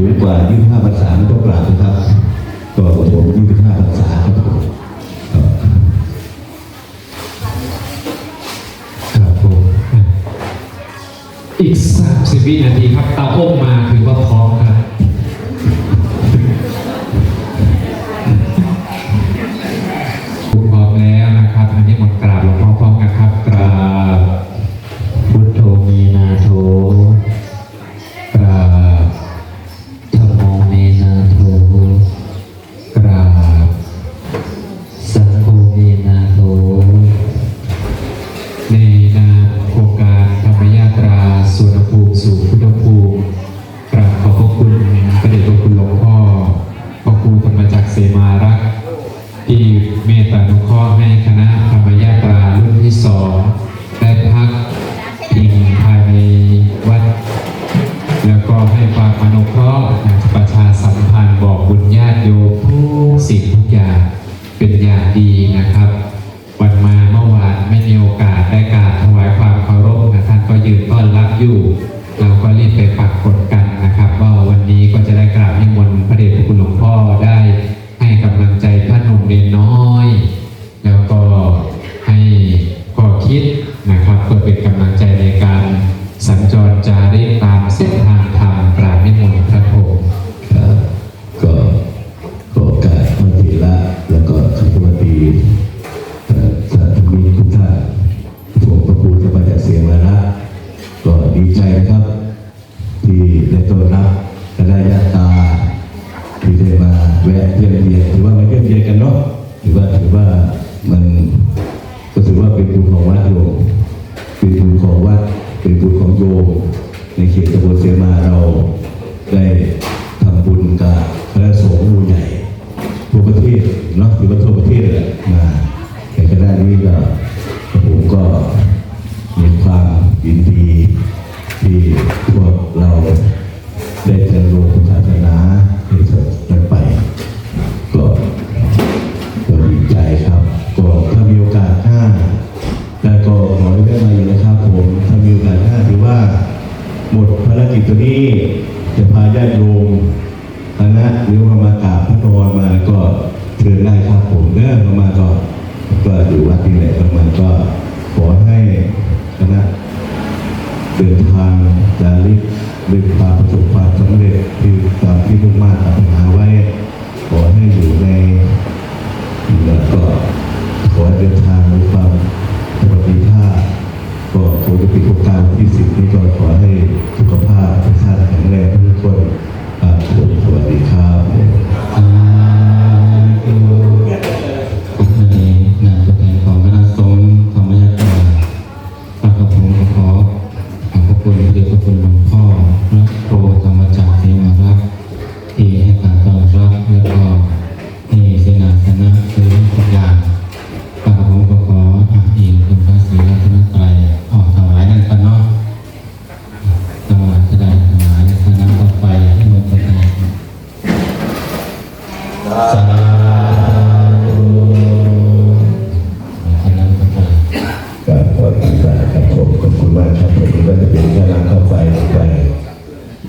สูงกว่า 25ภาษาก็กราบนะครับ ก็ผม25ภาษาครับผมครับผมอีกสามสิบวินาทีครับเตาอบมาถึงว่า ถือว่าถือว่ามันก็ถือว่าเป็นบุญของวัดโยมเป็นบุญของวัดเป็นบุญของโยมในเขตตำบลเสมาเราได้ทำบุญกับคณะสงฆ์มูใหญ่ทั่วประเทศเนาะถือว่าทั่วประเทศเลยมาในคณะนี้ก็ผมก็มีความยินดีที่พวกเราได้เจริญพุทธศาสนา มาอยู่นะครับผมถ้ามีโอกาสห้าถือว่า หมดภารกิจตัวนี้จะพาญาติโยมคณะหรือว่ามากราบพระนอนมาก็เชิญได้ครับผมเด้อมามาก็ก็อยู่วัดที่ไหนประมาณก็ขอให้คณะเดินทางจาริกเดินทางประสบความสำเร็จ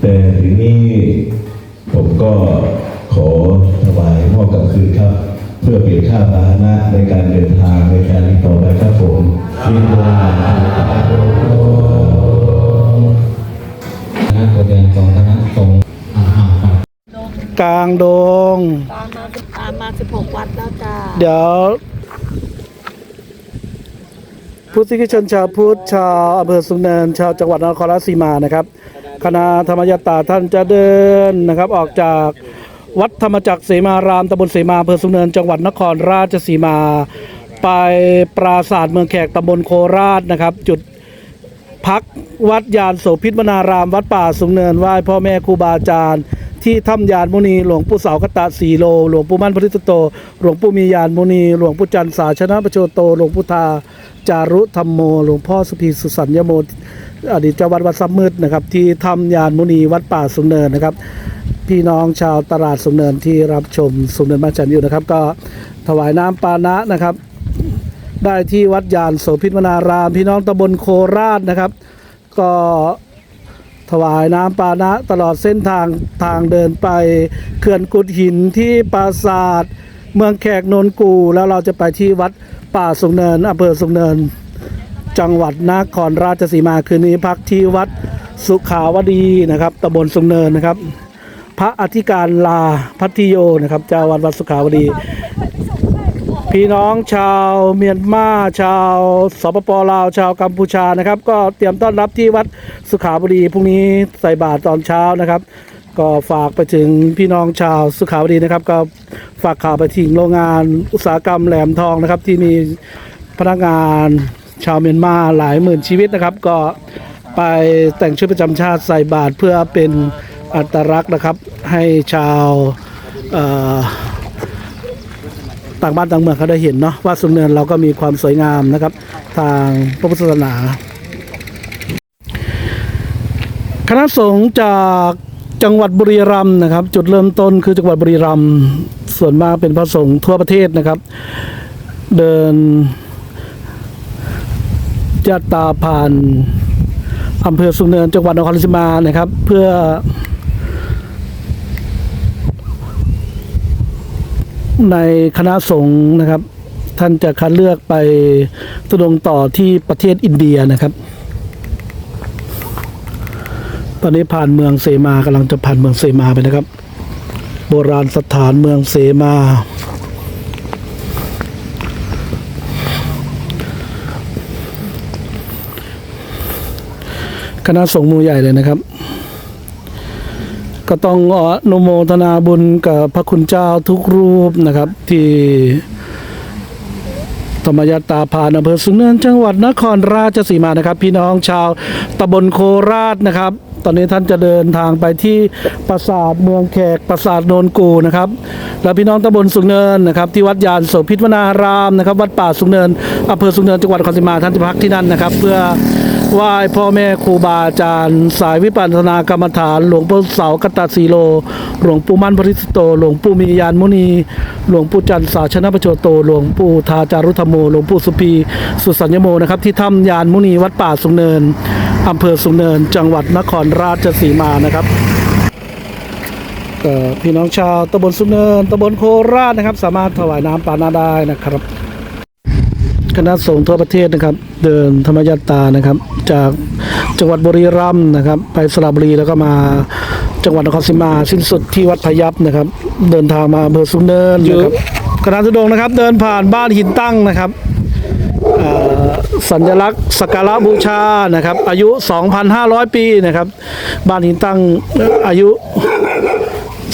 แต่ทีนี้ผมก็ขอถวายมอบกลับคืนครับ เพื่อเปลี่ยนค่าพาหนะในการเดินทางในการติดต่อไปครับผมที่โรงงานคณะตัวแทนของคณะสงฆ์อ่าครับกลางดง ตามมาตามมาสิบหกวัดแล้วจ้าเดี๋ยว พุทธิชนชาวพุทธชาวอำเภอสุนเนินชาวจังหวัดนครราชสีมานะครับ คณะธรรมยตาท่านจะเดินนะครับออกจากวัดธรรมจักรเสมารามตำบลเสมาอำเภอสุเนินจังหวัดนครราชสีมา ไปปราสาทเมืองแขกตำบลโคราชนะครับ จุดพักวัดยานโสพิษวนาราม วัดป่าสุเนินไหว้พ่อแม่ครูบาอาจารย์ที่ถ้ำยานมุนี หลวงปู่เสากตะสีโล หลวงปู่มั่นพระทิตโต หลวงปู่มียานมุนี หลวงปู่จันทร์สาชนะประโชโต หลวงปู่ทาจารุธรรมโม หลวงพ่อสุพีสุสัญญโม อดีตเจ้าวัดวัดซับมืดนะครับ ที่ถ้ำยานมุนีวัดป่าสุงเนินนะครับ พี่น้องชาวตลาดสุงเนินที่รับชมสุงเนินบ้านจันอยู่นะครับ ก็ถวายน้ำปานะนะครับ ได้ที่วัดยานโสพิษวนาราม พี่น้องตำบลโคราชนะครับ ก็ถวายน้ำปานะตลอดเส้นทางทางเดินไปเขื่อนกุดหินที่ปราสาทเมืองแขกนนกู แล้วเราจะไปที่วัดป่าสุงเนินอำเภอสุงเนิน จังหวัดนครราชสีมาคืนนี้พักที่วัดสุขาวดีนะครับตำบลสุงเนินนะครับ พระอธิการลาพัทธิโยนะครับเจ้าวัดวัดสุขาวดี พี่น้องชาวเมียนมาชาวสปปลาวชาวกัมพูชานะครับ ก็เตรียมต้อนรับที่วัดสุขาบดีพรุ่งนี้ใส่บาตรตอนเช้านะครับก็ฝากไปถึงพี่น้องชาวสุขาวดีนะครับ ก็ฝากข่าวไปถึงโรงงานอุตสาหกรรมแหลมทองนะครับ ที่มีพนักงาน ชาวเมียนมาหลายหมื่นชีวิตนะครับ ก็ไปแต่งชุดประจำชาติใส่บาตรเพื่อเป็นอัตลักษณ์นะครับ ให้ชาวต่างบ้านต่างเมืองเขาได้เห็นเนาะว่าสุนเนินเราก็มีความสวยงามนะครับ ทางพระพุทธศาสนา คณะสงฆ์จากจังหวัดบุรีรัมย์นะครับ จุดเริ่มต้นคือจังหวัดบุรีรัมย์ส่วนมากเป็นพระสงฆ์ทั่วประเทศนะครับ เดิน ยาตาผ่านอำเภอสุนเนินจังหวัดนครราชสีมานะครับ เพื่อ ในคณะสงฆ์นะครับ ท่านจะคัดเลือกไปตุดงต่อที่ประเทศอินเดียนะครับ ตอนนี้ผ่านเมืองเสมากำลังจะผ่านเมืองเสมาไปนะครับ โบราณสถานเมืองเสมา คณะสงฆ์มูใหญ่เลยนะครับ ก็ต้องอนุโมทนาบุญกับพระคุณเจ้าทุกรูปนะครับ ที่ธรรมยตาพานอำเภอสุนเนินจังหวัดนครราชสีมานะครับ พี่น้องชาวตำบลโคราชนะครับ ตอนนี้ท่านจะเดินทางไปที่ปราสาทเมืองแขกปราสาทโนนกูนะครับ แล้วพี่น้องตำบลสุนเนินนะครับ ที่วัดยานโสพิตวนารามนะครับ วัดป่าสุนเนินอำเภอสุนเนินจังหวัดนครราชสีมาท่านจะพักที่นั่นนะครับ เพื่อไหว้พ่อแม่ครูบาอาจารย์ สายวิปัสสนากรรมฐาน หลวงปู่เสากตสีโล หลวงปู่มั่นพริสโต หลวงปู่มียานมุนี หลวงปู่จันทร์สาชนะประโชโต หลวงปู่ทาจารุธโม หลวงปู่สุพีสุสัญญโมนะครับที่ถ้ำยานมุนีวัดป่าสุงเนิน อำเภอสุเนินจังหวัดนครราชสีมานะครับพี่น้องชาวตำบลสุเนินตำบลโคราชนะครับ สามารถถวายน้ำปานาได้นะครับคณะสงฆ์ทั่วประเทศนะครับ เดินธรรมยตานะครับ จากจังหวัดบุรีรัมย์นะครับ ไปสระบุรีแล้วก็มาจังหวัดนครศรีมาสิ้นสุดที่วัดพยัพนะครับ เดินทางมาอำเภอสุเนินนะครับคณะทุดงค์นะครับ เดินผ่านบ้านหินตั้งนะครับ สัญลักษณ์สักการะบูชานะครับ อายุ 2,500 ปีนะครับ บ้านหินตั้งอายุ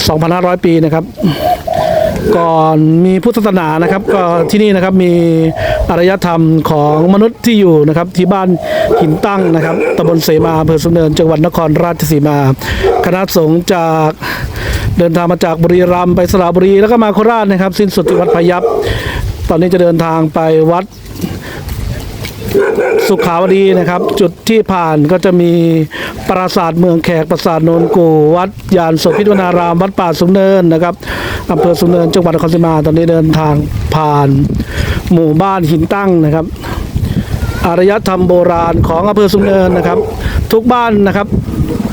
2,500 ปีนะครับ ก่อนมีพุทธศาสนานะครับ ก็ที่นี่นะครับมีอารยธรรมของมนุษย์ที่อยู่นะครับ ที่บ้านหินตั้งนะครับตำบลเสมาอำเภอสุนเนินจังหวัดนครราชสีมา คณะสงฆ์จากเดินทางมาจากบุรีรัมย์ไปสระบุรีแล้วก็มาโคราชนะครับ สิ้นสุดที่วัดพยัพตอนนี้จะเดินทางไปวัด สุขาวดีนะครับ จุดที่ผ่านก็จะมีปราสาทเมืองแขกปราสาทโนนกูวัดยานโสพิตวนาราม วัดป่าสุงเนินนะครับอำเภอสุงเนินจังหวัดนครศรีมาตอนนี้เดินทางผ่านหมู่บ้านหินตั้งนะครับ อารยธรรมโบราณของอำเภอสุงเนินนะครับ ทุกบ้านนะครับ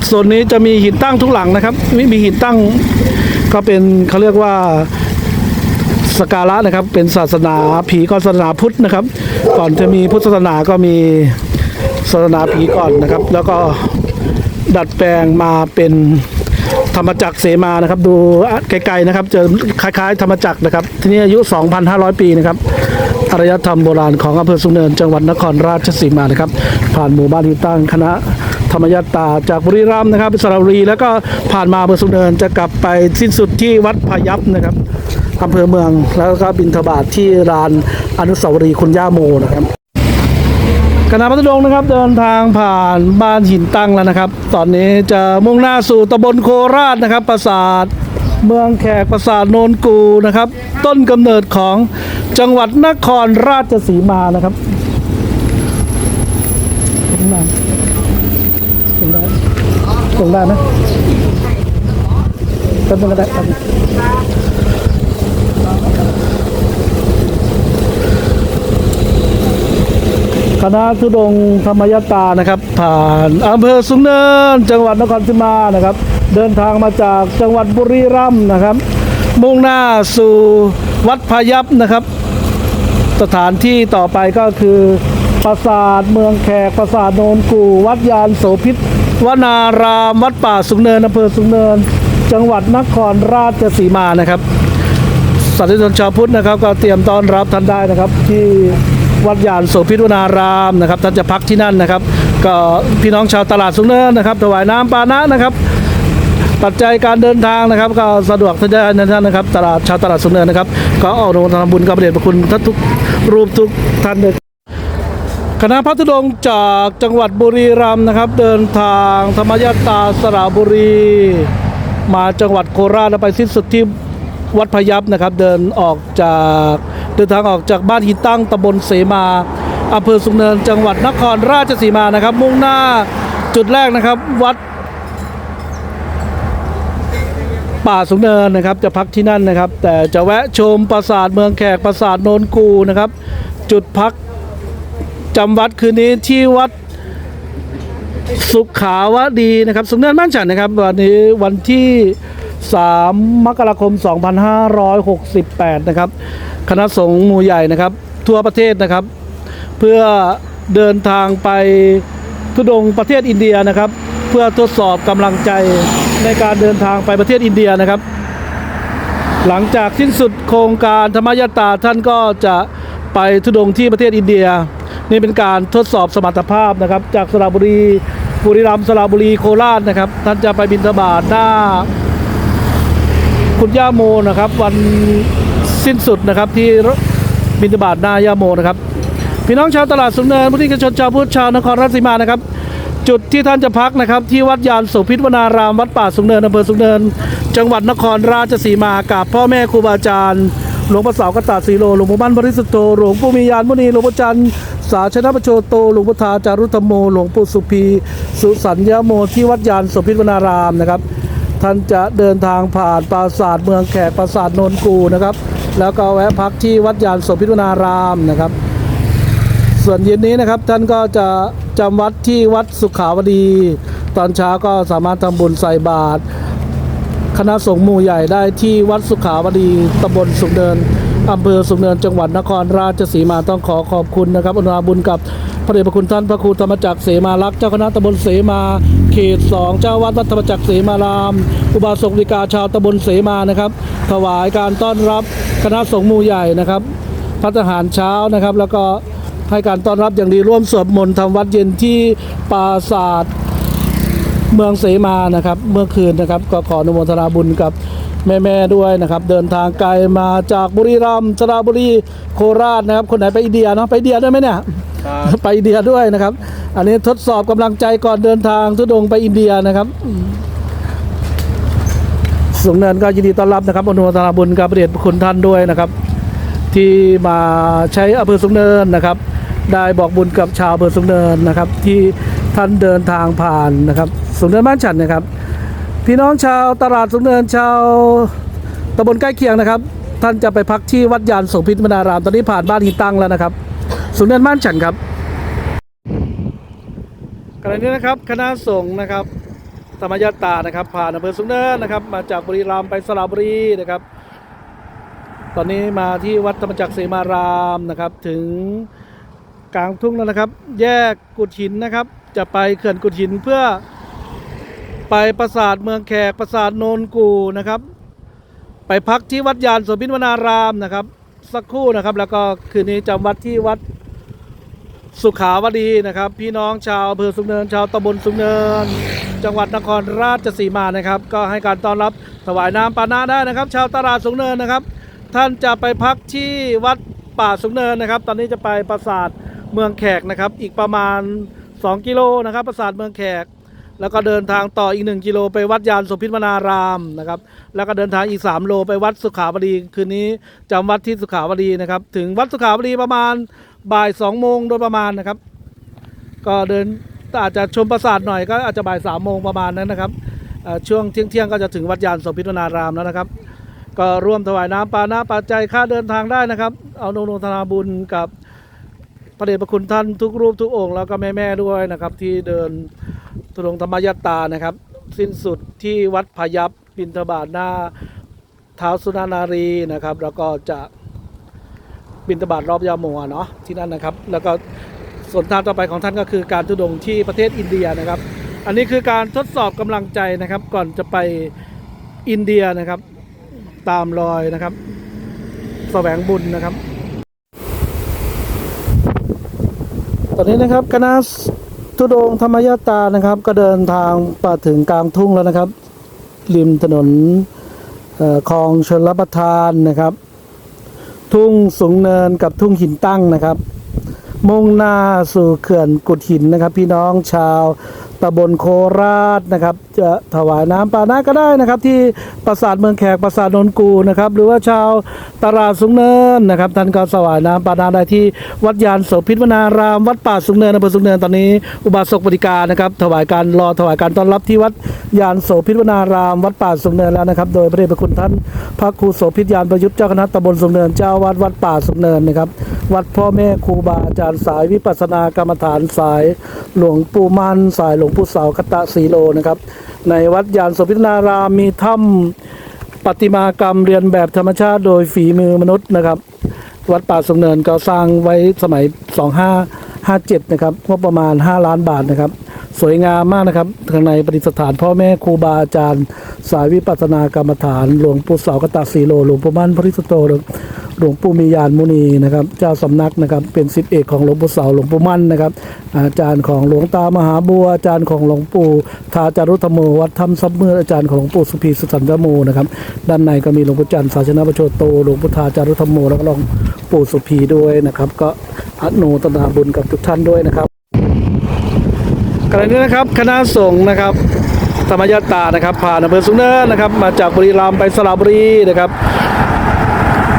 ส่วนนี้จะมีหินตั้งทุกหลังนะครับมีมีหินตั้งก็เป็นเขาเรียกว่า สการะนะครับ เป็นศาสนาผีก่อนศาสนาพุทธนะครับ ก่อนจะมีพุทธศาสนาก็มีศาสนาผีก่อนนะครับ แล้วก็ดัดแปลงมาเป็นธรรมจักรเสมานะครับ ดูไกลๆนะครับจะคล้ายๆ ธรรมจักรนะครับ ที่นี่อายุ 2,500 ปีนะครับอารยธรรมโบราณของอำเภอสุนเนินจังหวัดนครราชสีมานะครับ ผ่านหมู่บ้านที่ตั้งคณะธรรมยตาจากบุรีรัมย์นะครับไปสระบุรีแล้วก็ผ่านมาอำเภอสุนเนินจะกลับไปสิ้นสุดที่วัดพยัพนะครับ อำเภอเมือง แล้วก็บินทบาทที่ลานอนุสาวรีย์คุณย่าโมนะครับคณะพัทดงนะครับเดินทางผ่านบ้านหินตั้งแล้วนะครับ ตอนนี้จะมุ่งหน้าสู่ตำบลโคราชนะครับปราสาทเมืองแขกปราสาทโนนกูนะครับ ต้นกำเนิดของจังหวัดนครราชสีมานะครับส่งได้ส่งได้ไหมแป๊บนึงก็ได้แป๊บนึง คณะทุดงธรรมยตานะครับ ผ่านอำเภอสุงเนิน จังหวัดนครศรีมานะครับ เดินทางมาจากจังหวัดบุรีรัมย์นะครับ มุ่งหน้าสู่วัดพายัพนะครับ สถานที่ต่อไปก็คือปราสาทเมืองแขกปราสาทโนนกู่ วัดยานโสพิษวนารามวัดป่าสุงเนินอำเภอสุงเนิน จังหวัดนครราชสีมานะครับสาธุชนชาวพุทธนะครับ ก็เตรียมต้อนรับท่านได้นะครับที่ วัดยานโสพิษวนารามนะครับท่านจะพักที่นั่นนะครับ ก็พี่น้องชาวตลาดสุงเนินนะครับ ถวายน้ำปานะนะครับปัจจัยการเดินทางนะครับ ก็สะดวกท่านท่านนะครับ ตลาดชาวตลาดสุงเนินนะครับ ก็ออกโรงทำบุญกับพระเดชพระคุณท่านทุกรูปทุกท่านเลยคณะพัฒดงค์จากจังหวัดบุรีรัมย์นะครับ เดินทางธรรมยตาสระบุรี มาจังหวัดโคราชแล้วไปสิ้นสุดที่วัดพยัพนะครับ เดินออกจาก เดินทางออกจากบ้านหินตั้งตำบลเสมาอำเภอสุงเนินจังหวัดนครราชสีมานะครับ มุ่งหน้าจุดแรกนะครับ วัด ป่าสุงเนินนะครับ จะพักที่นั่นนะครับ แต่จะแวะชมปราสาทเมืองแขกปราสาทโนนกูนะครับ จุดพักจำวัดคืนนี้ที่วัดสุขาวดีนะครับสุงเนินบ้านฉันนะครับ วันนี้วันที่ 3 มกราคม 2568 นะครับ คณะสงฆ์หมู่ใหญ่นะครับ ทั่วประเทศนะครับ เพื่อเดินทางไปทุดงประเทศอินเดียนะครับ เพื่อทดสอบกำลังใจในการเดินทางไปประเทศอินเดียนะครับ หลังจากสิ้นสุดโครงการธรรมยตาท่านก็จะไปทุดงที่ประเทศอินเดีย นี่เป็นการทดสอบสมรรถภาพนะครับ จากสระบุรีบุรีรัมย์สระบุรีโคราชนะครับ ท่านจะไปบินทบาทหน้า คุณย่าโมนะครับ วันสิ้นสุดนะครับที่บินทบาทหน้าย่าโมนะครับ พี่น้องชาวตลาดสุนเนินพุทธิชนชาวพุทธชาวนครราชสีมานะครับ จุดที่ท่านจะพักนะครับ ที่วัดยานโสพิษวนารามวัดป่าสุนเนินอำเภอสุนเนิน จังหวัดนครราชสีมากราบพ่อแม่ครูบาอาจารย์หลวงพ่อสาวกตาสีโลหลวงพ่อบ้านบริสุทธโตหลวงปู่มียานมุนีหลวงพ่อจันทร์สาชนะประโชโตหลวงพ่อทาจารุธรรมโม หลวงปู่สุพี สุสัญญาโมที่วัดยานโสพิษวนารามนะครับ ท่านจะเดินทางผ่านปราสาทเมืองแขกปราสาทโนนกูนะครับ แล้วก็แวะพักที่วัดยานโสพิษวนารามนะครับ ส่วนเย็นนี้นะครับท่านก็จะจำวัดที่วัดสุขาวดี ตอนเช้าก็สามารถทำบุญใส่บาตรคณะสงฆ์หมู่ใหญ่ได้ที่วัดสุขาวดีตำบลสุขเนินอำเภอสุขเนินจังหวัดนครราชสีมาต้องขอขอบคุณนะครับอนุโมทนาบุญกับ พระเดชพระคุณท่านพระครูธรรมจักรเสมาลักษ์เจ้าคณะตำบลเสมา เขตสองเจ้าวัดวัดธรรมจักรเสมาราม อุบาสกนิกาชาวตำบลเสมานะครับ ถวายการต้อนรับคณะสงฆ์มู่ใหญ่นะครับพัฒหารเช้านะครับ แล้วก็ให้การต้อนรับอย่างดีร่วมสวดมนต์ทำวัดเย็นที่ปราสาทเมืองเสมานะครับ เมื่อคืนนะครับ ก็ขออนุโมทนาบุญกับแม่ๆด้วยนะครับ เดินทางไกลมาจากบุรีรัมย์สระบุรีโคราชนะครับ คนไหนไปอินเดียเนาะไปอินเดียได้ไหมเนี่ย ไปอินเดียด้วยนะครับ อันนี้ทดสอบกำลังใจก่อนเดินทางทุดงไปอินเดียนะครับสูงเนินก็ยินดีต้อนรับนะครับอนุโมทนาบุญกับพรเดชคุณท่านด้วยนะครับ ที่มาใช้อำเภอสูงเนินนะครับ ได้บอกบุญกับชาวอำเภอสูงเนินนะครับ ที่ท่านเดินทางผ่านนะครับสูงเนินบ้านฉันนะครับ พี่น้องชาวตลาดสูงเนินชาวตำบลใกล้เคียงนะครับ ท่านจะไปพักที่วัดยานโสพิษมนารามตอนนี้ผ่านบ้านหินตั้งแล้วนะครับ สูงเนินบ้านฉันครับขณะนี้นะครับคณะสงฆ์นะครับธรรมยตานะครับ ผ่านอำเภอสุงเนินนะครับ มาจากบุรีรัมย์ไปสระบุรีนะครับ ตอนนี้มาที่วัดธรรมจักรเสมารามนะครับ ถึงกลางทุ่งแล้วนะครับ แยกกุดหินนะครับ จะไปเขื่อนกุดหินเพื่อไปปราสาทเมืองแขกปราสาทโนนกูนะครับ ไปพักที่วัดยานโสพินวนารามนะครับ สักครู่นะครับ แล้วก็คืนนี้จำวัดที่วัด สุขาวดีนะครับ พี่น้องชาวอำเภอสุงเนิน ชาวตำบลสุงเนิน จังหวัดนครราชสีมานะครับ ก็ให้การต้อนรับถวายน้ำปานะได้นะครับ ชาวตลาดสุงเนินนะครับ ท่านจะไปพักที่วัดป่าสุงเนินนะครับ ตอนนี้จะไปปราสาทเมืองแขกนะครับ อีกประมาณ 2 กิโลนะครับปราสาทเมืองแขก แล้วก็เดินทางต่ออีก 1 กิโลไปวัดยานโสพิษวนารามนะครับ แล้วก็เดินทางอีก 3 โลไปวัดสุขาวดี คืนนี้จำวัดที่สุขาวดีนะครับ ถึงวัดสุขาวดีประมาณ บ่าย2โมงโดยประมาณนะครับ ก็เดินอาจจะชมปราสาทหน่อยก็อาจจะบ่ายสามโมงประมาณนั้นนะครับช่วงเที่ยงเที่ยงๆก็จะถึงวัดยานโสพิษวนารามแล้วนะครับ ก็ร่วมถวายน้ำปานะปัจจัยค่าเดินทางได้นะครับ เอาโนโนทนาบุญกับพระเดชพระคุณท่านทุกรูปทุกองค์แล้วก็แม่ๆด้วยนะครับ ที่เดินทุรงธรรมยตานะครับ สิ้นสุดที่วัดพยับบินทบาทหน้าเท้าสุนานารีนะครับ แล้วก็จะ บินทบาทรอบยาโมะเนาะที่นั่นนะครับ แล้วก็ส่วนทางต่อไปของท่านก็คือการทุดงที่ประเทศอินเดียนะครับ อันนี้คือการทดสอบกำลังใจนะครับ ก่อนจะไปอินเดียนะครับ ตามรอยนะครับแสวงบุญนะครับ ตอนนี้นะครับคณะทุดงธรรมยาตานะครับ ก็เดินทางมาถึงกลางทุ่งแล้วนะครับ ริมถนนเอ่อคลองชนรับประทานนะครับ ทุ่งสูงเนินกับทุ่งหินตั้งนะครับ มุ่งหน้าสู่เขื่อนกุดหินนะครับ พี่น้องชาว ตำบลโคราชนะครับจะถวายน้ำปานะก็ได้นะครับ ที่ปราสาทเมืองแขกปราสาทนนกูนะครับ หรือว่าชาวตลาดสูงเนินนะครับท่านก็ถวายน้ำปานะได้ที่วัดยานโสภิตวนาราม วัดป่าสูงเนินอำเภอสูงเนินตอนนี้ อุบาสกบริการนะครับ ถวายการรอถวายการต้อนรับที่วัดยานโสภิตวนาราม วัดป่าสูงเนินแล้วนะครับ โดยพระเดชพระคุณท่านพระครูโสภิตยานประยุทธ์เจ้าคณะตำบลสูงเนินเจ้าวัดวัดป่าสูงเนินนะครับ วัดพ่อแม่ครูบาอาจารย์สายวิปัสสนากรรมฐานสายหลวงปู่มันสายหลวงปู่เสาวคตะสีโลนะครับ ในวัดยานโสภิตวนารามมีถ้ำปฏิมากรรมเรียนแบบธรรมชาติโดยฝีมือมนุษย์นะครับ วัดป่าสมเนินก็สร้างไว้สมัย 2557 นะครับงบประมาณ 5 ล้านบาทนะครับ สวยงามมากนะครับข้างในประดิษฐานพ่อแม่ครูบาอาจารย์ สายวิปัสสนากรรมฐาน หลวงปู่เสากตาสีโลหลวงปู่มั่นพริสโตหลวงปู่มียานมุนีนะครับ เจ้าสำนักนะครับ เป็นศิษย์เอกของหลวงปู่เสาหลวงปู่มั่นนะครับ อาจารย์ของหลวงตามหาบัวอาจารย์ของหลวงปู่ทาจารุธรรมโมวัดธรรมซับเมื่ออาจารย์ของหลวงปู่สุภีสุสันตโมนะครับ ด้านในก็มีหลวงปู่จันทร์สาชนะประโชโตหลวงปู่ทาจารุธรรมโมแล้วก็หลวงปู่สุภีด้วยนะครับ ก็อนุโตนาบุญกับทุกท่านด้วยนะครับ ขณะนี้นะครับคณะสงฆ์นะครับธรรมยตานะครับผ่านอำเภอสุนเนินนะครับ มาจากบุรีรัมย์ไปสระบุรีนะครับ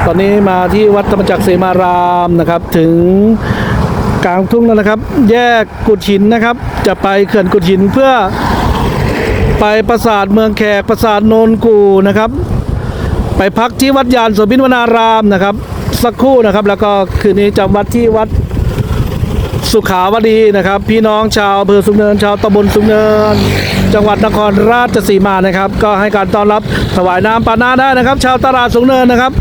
ตอนนี้มาที่วัดธรรมจักรเสมารามนะครับ ถึงกลางทุ่งแล้วนะครับ แยกกุดหินนะครับ จะไปเขื่อนกุดหินเพื่อไปปราสาทเมืองแขกปราสาทโนนกูนะครับ ไปพักที่วัดยานโสภินวนารามนะครับ สักครู่นะครับ แล้วก็คืนนี้จำวัดที่วัด สุขาวดีนะครับ พี่น้องชาวอำเภอสุงเนินชาวตำบลสุงเนิน จังหวัดนครราชสีมานะครับ ก็ให้การต้อนรับถวายน้ำปานาได้นะครับ ชาวตลาดสุงเนินนะครับ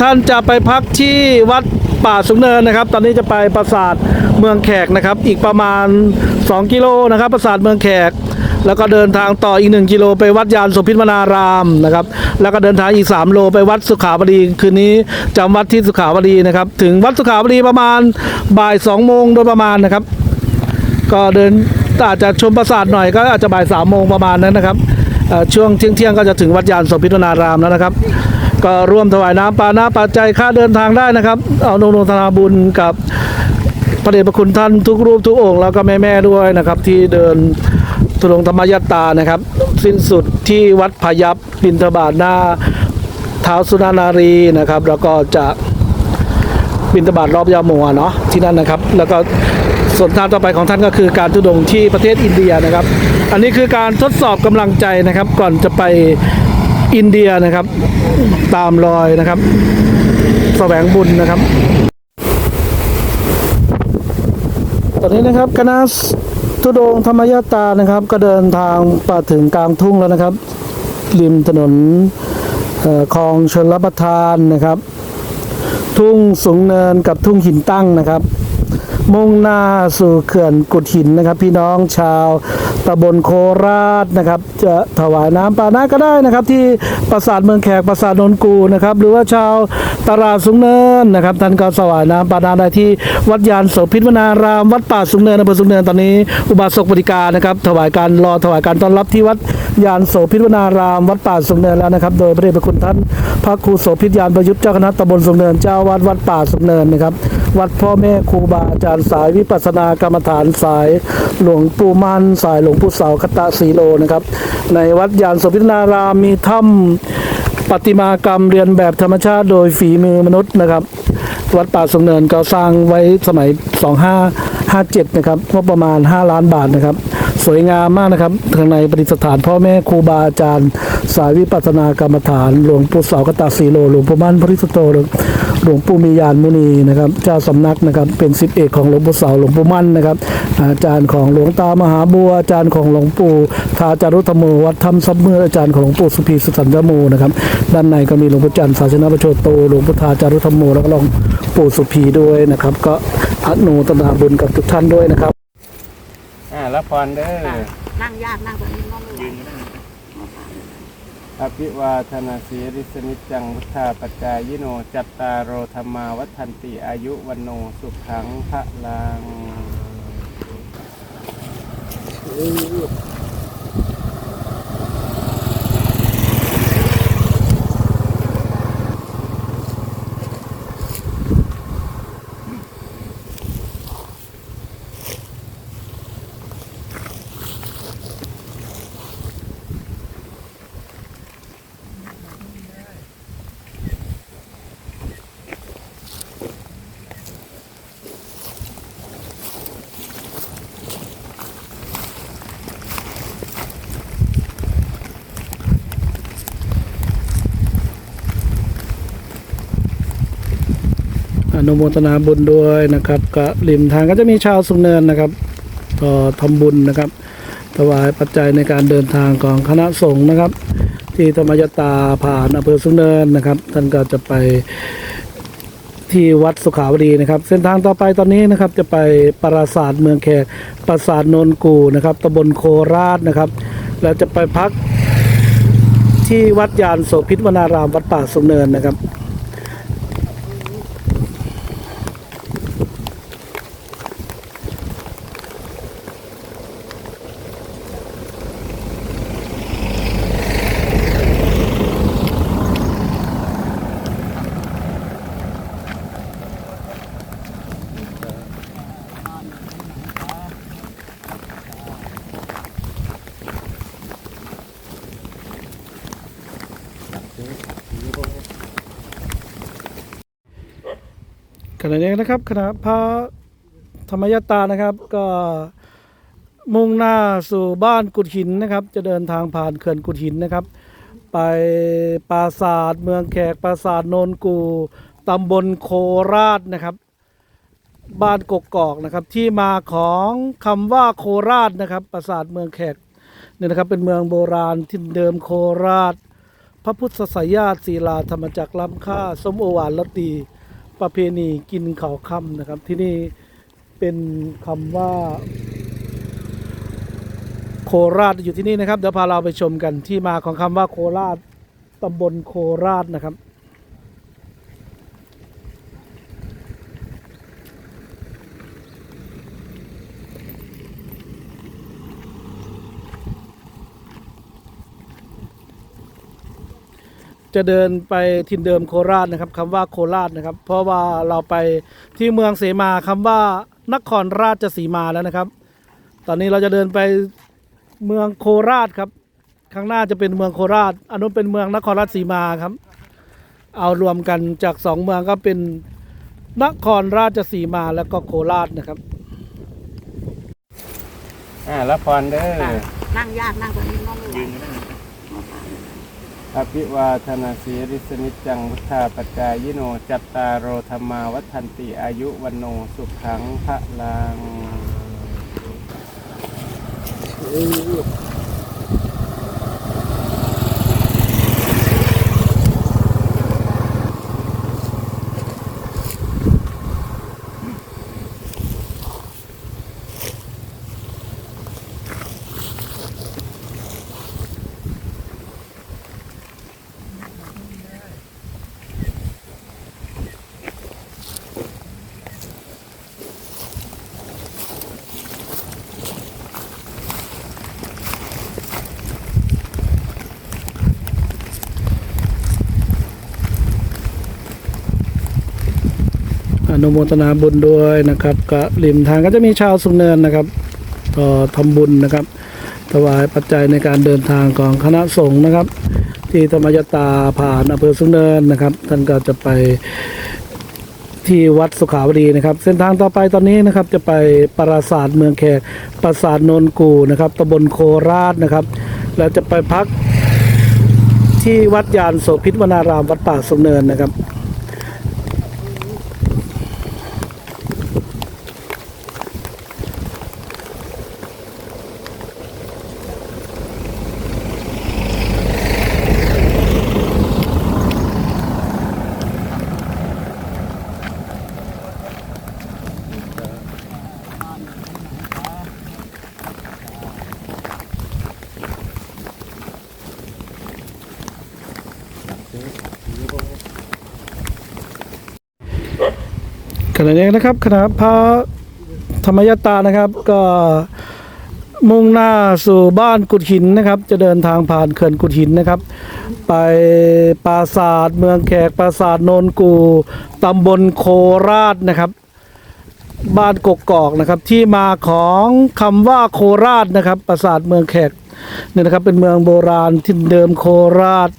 ท่านจะไปพักที่วัดป่าสุงเนินนะครับ ตอนนี้จะไปปราสาทเมืองแขกนะครับ อีกประมาณ 2 กิโลนะครับปราสาทเมืองแขก แล้วก็เดินทางต่ออีก 1 กิโลไปวัดยานโสภิตวนารามนะครับ แล้วก็เดินทางอีก 3 โลไปวัดสุขาวดี คืนนี้จำวัดที่สุขาวดีนะครับ ถึงวัดสุขาวดีประมาณบ่าย2โมงโดยประมาณนะครับ ก็เดินอาจจะชมปราสาทหน่อยก็อาจจะบ่ายสามโมงประมาณนั้นนะครับช่วงเที่ยงเที่ยงๆก็จะถึงวัดยานโสภิตวนารามแล้วนะครับ ก็ร่วมถวายน้ำปานาปัจจัยค่าเดินทางได้นะครับ เอาโนโนทนาบุญกับพระเดชพระคุณท่านทุกรูปทุกองค์แล้วก็แม่ๆด้วยนะครับ ที่เดิน ทุรงธรรมยตานะครับ สิ้นสุดที่วัดพยับบินทบาทหน้าเท้าสุนานารีนะครับ แล้วก็จะบินตบาทรอบยาโมเนาะที่นั่นนะครับ แล้วก็ส่วนทางต่อไปของท่านก็คือการทุดงที่ประเทศอินเดียนะครับ อันนี้คือการทดสอบกำลังใจนะครับ ก่อนจะไปอินเดียนะครับ ตามรอยนะครับแสวงบุญนะครับ ตอนนี้นะครับคณะ ทุดงธรรมยตานะครับ ก็เดินทางมาถึงกลางทุ่งแล้วนะครับ ริมถนนคลองชนรับประทานนะครับ ทุ่งสูงเนินกับทุ่งหินตั้งนะครับ มุ่งหน้าสู่เขื่อนกุดหินนะครับ พี่น้องชาวตำบลโคราชนะครับ จะถวายน้ำปานะก็ได้นะครับ ที่ปราสาทเมืองแขกปราสาทนนกูนะครับ หรือว่าชาวตลาดสูงเนินนะครับท่านก็ถวายน้ำปานะได้ที่วัดยานโสภิตวนาราม วัดป่าสูงเนินอำเภอสูงเนินตอนนี้ อุบาสกบริการนะครับ ถวายการรอถวายการต้อนรับที่วัดยานโสภิตวนาราม วัดป่าสูงเนินแล้วนะครับ โดยพระเดชพระคุณท่านพระครูโสภิตยานประยุทธ์เจ้าคณะตำบลสูงเนินเจ้าวัดวัดป่าสูงเนินนะครับ วัดพ่อแม่ครูบาอาจารย์สายวิปัสสนากรรมฐานสาย หลวงปู่มันสายหลวงปู่เสาคตะสีโลนะครับ ในวัดยานสภิตนารามมีถ้ำประติมากรรมเรียนแบบธรรมชาติโดยฝีมือมนุษย์นะครับ วัดป่าสมเนินก็สร้างไว้สมัย 2557 นะครับงบประมาณ 5 ล้านบาทนะครับสวยงามมากนะครับข้างในประดิษฐานพ่อแม่ครูบาอาจารย์ สายวิปัสสนากรรมฐาน หลวงปู่เสากตาสีโลหลวงปู่มั่นพระริสโต หลวงปู่มียานมุนีนะครับ เจ้าสำนักนะครับ เป็นศิษย์เอกของหลวงปู่เสาหลวงปู่มั่นนะครับ อาจารย์ของหลวงตามหาบัวอาจารย์ของหลวงปู่ทาจารุธรรมโมวัดธรรมซับเมื่ออาจารย์ของหลวงปู่สุภีสุสันตโมนะครับด้านในก็มีหลวงปู่จันทร์ศาสนาประโชโตหลวงปู่ทาจารุธรรมโมแล้วก็หลวงปู่สุภีด้วยนะครับ ก็อนุโมทนาบุญกับทุกท่านด้วยนะครับอ่ารับพรเด้อนั่งยากนั่งแบบนี้น้องยืน อภิวาทนาสีริสนิจังวุทธาปจายโน จัตตารโรธรรมาวัฏันติอายุวันโนสุขังพระลัง นุโมทนาบุญด้วยนะครับก็ริมทางก็จะมีชาวสุนเนินนะครับต่อทำบุญนะครับ ถวายปัจจัยในการเดินทางของคณะสงฆ์นะครับ ที่ธรรมยตาผ่านอำเภอสุนเนินนะครับ ท่านก็จะไปที่วัดสุขาวดีนะครับ เส้นทางต่อไปตอนนี้นะครับ จะไปปราสาทเมืองแขกปราสาทโนนกูนะครับตำบลโคราชนะครับ แล้วจะไปพักที่วัดยานโสพิตวนารามวัดป่าสุนเนินนะครับ ขณะนี้นะครับคณะพระธรรมยตานะครับ ก็มุ่งหน้าสู่บ้านกุดหินนะครับ จะเดินทางผ่านเขื่อนกุดหินนะครับ ไปปราสาทเมืองแขกปราสาทโนนกูตำบลโคราชนะครับ บ้านกกอกนะครับ ที่มาของคำว่าโคราชนะครับ ปราสาทเมืองแขกเนี่ยนะครับเป็นเมืองโบราณที่เดิมโคราช พระพุทธสายาติศีลาธรรมจักรล้ำค่าสมโอวานละตี ประเพณีกินเขาค่ำนะครับ ที่นี่เป็นคำว่า โคราชอยู่ที่นี่นะครับเดี๋ยวพาเราไปชมกันที่มาของคำว่าโคราชตำบลโคราชนะครับ จะเดินไปทินเดิมโคราชนะครับคำว่าโคราชนะครับ เพราะว่าเราไปที่เมืองเสมาคำว่านครราชสีมาแล้วนะครับ ตอนนี้เราจะเดินไปเมืองโคราชครับ ข้างหน้าจะเป็นเมืองโคราช อันนู้นเป็นเมืองนครราชสีมาครับ เอารวมกันจากสองเมืองก็เป็นนครราชสีมาแล้วก็โคราชนะครับ อ่ารับพรเด้อนั่งยากนั่งแบบนี้น้องยืน อภิวาทนาสีริสนิจังพุทธาปจายโน จัตตารโรธรรมาวัฒนติอายุวันโนสุขังพระลัง นุโมทนาบุญด้วยนะครับก็ริมทางก็จะมีชาวสุนเนินนะครับต่อทำบุญนะครับ ถวายปัจจัยในการเดินทางของคณะสงฆ์นะครับ ที่ธรรมยตาผ่านอำเภอสุนเนินนะครับ ท่านก็จะไปที่วัดสุขาวดีนะครับ เส้นทางต่อไปตอนนี้นะครับ จะไปปราสาทเมืองแขกปราสาทนนกูนะครับตำบลโคราชนะครับ แล้วจะไปพักที่วัดยานโสพิตวนารามวัดป่าสุนเนินนะครับ ณะนี้นะครับคณะพระธรรมยตานะครับ ก็มุ่งหน้าสู่บ้านกุดหินนะครับ จะเดินทางผ่านเขื่อนกุดหินนะครับ ไปปราสาทเมืองแขกปราสาทโนนกูตำบลโคราชนะครับ บ้านกกอกนะครับ ที่มาของคำว่าโคราชนะครับ ปราสาทเมืองแขกเนี่ยนะครับ เป็นเมืองโบราณที่เดิมโคราช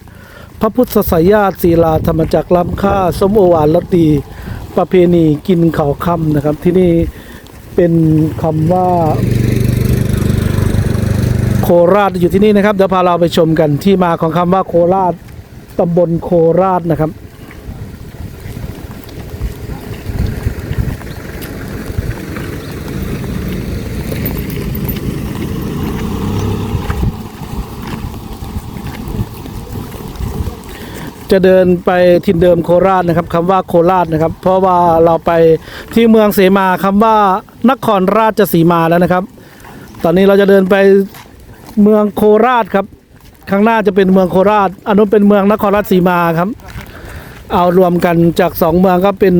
พระพุทธสยาติศีลาธรรมจักรล้ำค่าสมโอวานลตี ประเพณีกินเขาค่ำนะครับ ที่นี่เป็นคำว่า โคราชอยู่ที่นี่นะครับเดี๋ยวพาเราไปชมกันที่มาของคำว่าโคราชตำบลโคราชนะครับ จะเดินไปทินเดิมโคราชนะครับคำว่าโคราชนะครับ เพราะว่าเราไปที่เมืองเสมาคำว่านครราชสีมาแล้วนะครับ ตอนนี้เราจะเดินไปเมืองโคราชครับ ข้างหน้าจะเป็นเมืองโคราช อันนู้นเป็นเมืองนครราชสีมาครับ เอารวมกันจากสองเมืองก็เป็น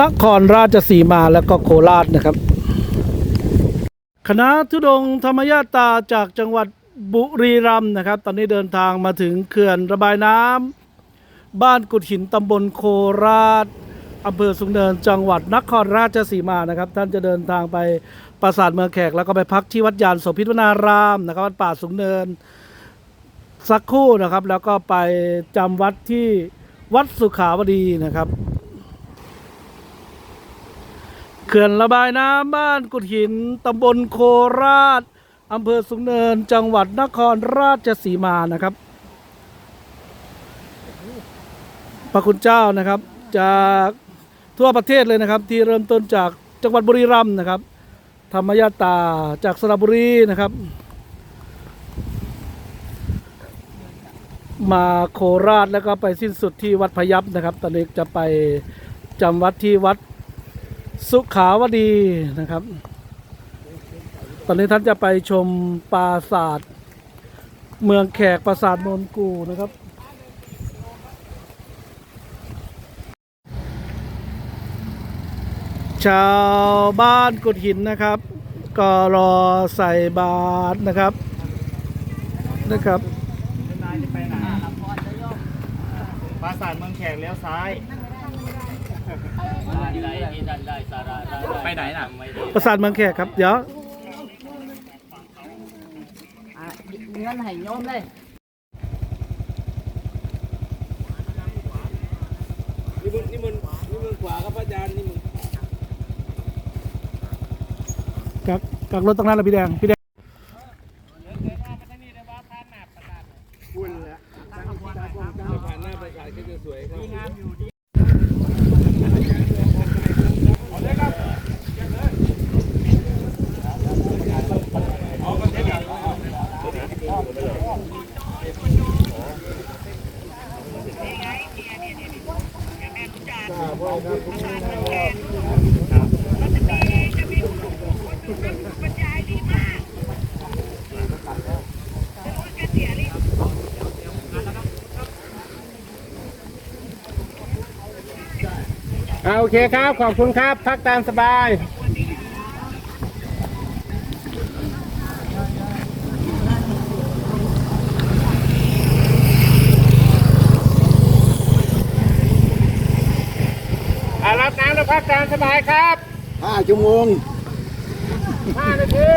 นครราชสีมาแล้วก็โคราชนะครับ คณะทุดงธรรมยาตาจากจังหวัดบุรีรัมย์นะครับ ตอนนี้เดินทางมาถึงเขื่อนระบายน้ำ บ้านกุดหินตำบลโคราชอำเภอสุงเนินจังหวัดนครราชสีมานะครับ ท่านจะเดินทางไปปราสาทเมืองแขก แล้วก็ไปพักที่วัดยานโสภิตวนารามนะครับวัดป่าสุงเนินสักคู่นะครับ แล้วก็ไปจำวัดที่วัดสุขาวดีนะครับเขื่อนระบายน้ำบ้านกุดหินตำบลโคราชอำเภอสุงเนิน จังหวัดนครราชสีมานะครับ พระคุณเจ้านะครับ จากทั่วประเทศเลยนะครับ ที่เริ่มต้นจากจังหวัดบุรีรัมย์นะครับ ธรรมยาตาจากสระบุรีนะครับ มาโคราชแล้วก็ไปสิ้นสุดที่วัดพยัพนะครับ ตอนนี้จะไปจำวัดที่วัดสุขาวดีนะครับ ตอนนี้ท่านจะไปชมปราสาทเมืองแขกปราสาทโนนกูนะครับ ชาวบ้านกุดหินนะครับ ก็รอใส่บาตรนะครับนะครับปราสาทเมืองแขกเลี้ยวซ้ายไปไหนน่ะปราสาทเมืองแขกครับ เดี๋ยวอะเงินให้โยมเลย นี่มึงนี่มึงนี่มึงขวาครับอาจารย์นี่มึง กักกักรถตรงนั้นละพี่แดงพี่แดงคุณแล้วผ่านหน้าประชาชนจะสวยครับอ่าโอ เคครับ ขอบคุณครับ พักตามสบาย อ่ารับน้ำแล้วพักตามสบายครับห้าชั่วโมง5นาที